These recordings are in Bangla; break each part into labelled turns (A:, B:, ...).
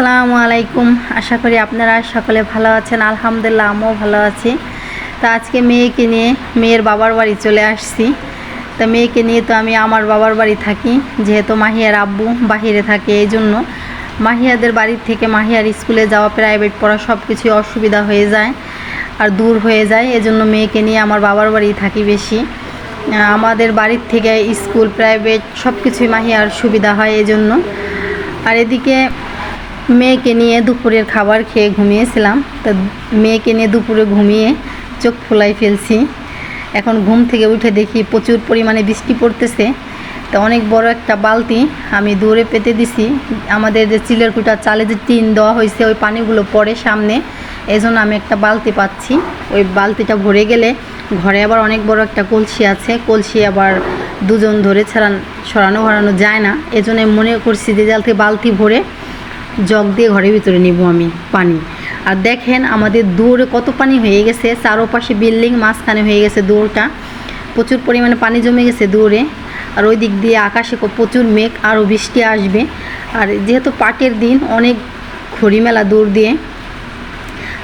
A: আসসালামু আলাইকুম। আশা করি আপনারা সকলে ভালো আছেন। আলহামদুলিল্লাহ, আমিও ভালো আছি। তো আজকে মেয়েকে নিয়ে মেয়ের বাবার বাড়ি চলে আসছি। তো মেয়েকে নিয়ে তো আমি আমার বাবার বাড়ি থাকি, যেহেতু মাহিয়ার আব্বু বাহিরে থাকে এই জন্য মাহিয়াদের বাড়ির থেকে মাহিয়ার স্কুলে যাওয়া, প্রাইভেট পড়া সব কিছুই অসুবিধা হয়ে যায় আর দূর হয়ে যায়। এজন্য মেয়েকে নিয়ে আমার বাবার বাড়ি থাকি বেশি। আমাদের বাড়ির থেকে স্কুল, প্রাইভেট সব কিছুই মাহিয়ার সুবিধা হয় এই জন্য আর এদিকে মেয়েকে নিয়ে দুপুরের খাবার খেয়ে ঘুমিয়েছিলাম। তো মেয়েকে নিয়ে দুপুরে ঘুমিয়ে চোখ ফোলাই ফেলছি। এখন ঘুম থেকে উঠে দেখি প্রচুর পরিমাণে বৃষ্টি পড়তেছে। তো অনেক বড় একটা বালতি আমি দূরে পেতে দিছি। আমাদের যে চিলের কুটার চালে যে টিন দেওয়া হয়েছে, ওই পানিগুলো পড়ে সামনে। এই জন্য আমি একটা বালতি পাচ্ছি। ওই বালতিটা ভরে গেলে ঘরে আবার অনেক বড় একটা কলসি আছে। কলসি আবার দুজন ধরে ছাড়ান সরানো ভরানো যায় না। এজন্য মনে করছি যে জাল থেকে বালতি ভরে জগ দিয়ে ঘরের ভিতরে নিব আমি পানি। আর দেখেন আমাদের দূরে কত পানি হয়ে গেছে, চারোপাশে বিল্ডিং মাঝখানে হয়ে গেছে দূরটা। প্রচুর পরিমাণে পানি জমে গেছে দূরে। আর ওই দিক দিয়ে আকাশে প্রচুর মেঘ আরও বৃষ্টি আসবে। আর যেহেতু পাটের দিন, অনেক খড়ি মেলা দূর দিয়ে।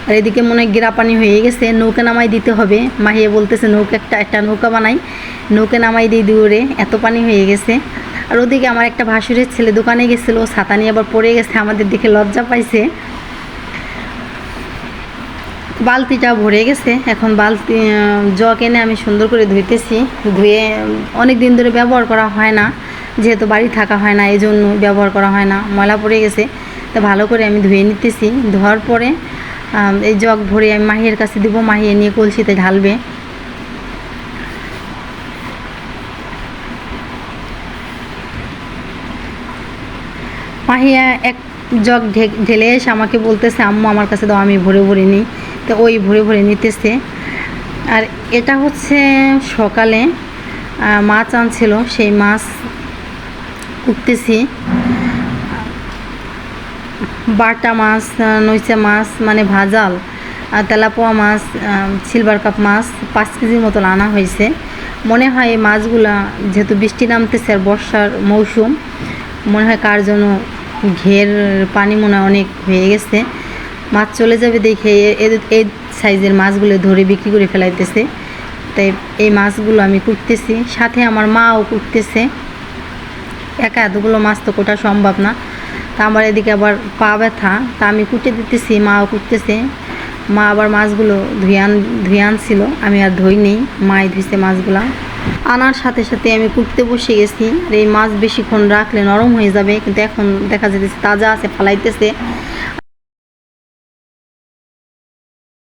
A: আর এদিকে মনে হয় গেরা পানি হয়ে গেছে, নৌকা নামাই দিতে হবে। মাহিয়ে বলতেছে, নৌকা একটা একটা নৌকা বানাই। নৌকা নামাই দিই দূরে, এত পানি হয়ে গেছে। আর ওদিকে আমার একটা ভাসুরের ছেলে দোকানে গেছিল ছাতা নিয়ে আবার পড়ে গেছে, আমাদের দেখে লজ্জা পাইছে। বালতিটা ভরে গেছে, এখন বালতি জগ এনে আমি সুন্দর করে ধুইতেছি। ধুয়ে অনেক দিন ধরে ব্যবহার করা হয় না, যেহেতু বাড়ি থাকা হয় না এই জন্য ব্যবহার করা হয় না, ময়লা পড়ে গেছে। তো ভালো করে আমি ধুয়ে নিতেছি, ধোয়ার পরে এই জগ ভরে আমি মাহিয়ের কাছে দিব, মাহিয়ে নিয়ে কলসিতে ঢালবে। মাহিয়া এক জগ ঢেলে এসে আমাকে বলতেছে, আম্মু, আমার কাছে দাও, আমি ভরে ভরে নিই। তো ওই ভরে ভরে নিতেছে। আর এটা হচ্ছে সকালে মাছ আনছিল, সেই মাছ কুটতেছি বাটা মাছ, নইচা মাছ মানে ভাজাল, আর তেলাপোয়া মাছ সিলভার কাপ মাছ, পাঁচ কেজির মতন আনা হয়েছে। মনে হয় এই মাছগুলা, যেহেতু বৃষ্টি নামতেছে আর বর্ষার মৌসুম, মনে হয় কার জন্য ঘের পানি মনে অনেক হয়ে গেছে। মাছ চলে যাবে দেখে এই সাইজের মাছগুলো ধরে বিক্রি করে ফেলাইতেছে। তাই এই মাছগুলো আমি কুটতেছি। সাথে আমার মাও কুটতেছে। একা এতগুলো মাছ তো কোটা সম্ভব না। তা আমার এদিকে আবার পা ব্যথা। তা আমি কুটে দিতেছি, মাও কুটতেছে। মা আবার মাছগুলো ধুয়ে ধুয়ে আনছিল। আমি আর ধুই নেই। মাই ধুইছে মাছগুলা। আনার সাথে সাথে আমি কুটতে বসে গেছি। এই মাছ বেশিক্ষণ রাখলে নরম হয়ে যাবে, কিন্তু এখন দেখা যেতেছে তাজা আছে, ফালাইতেছে।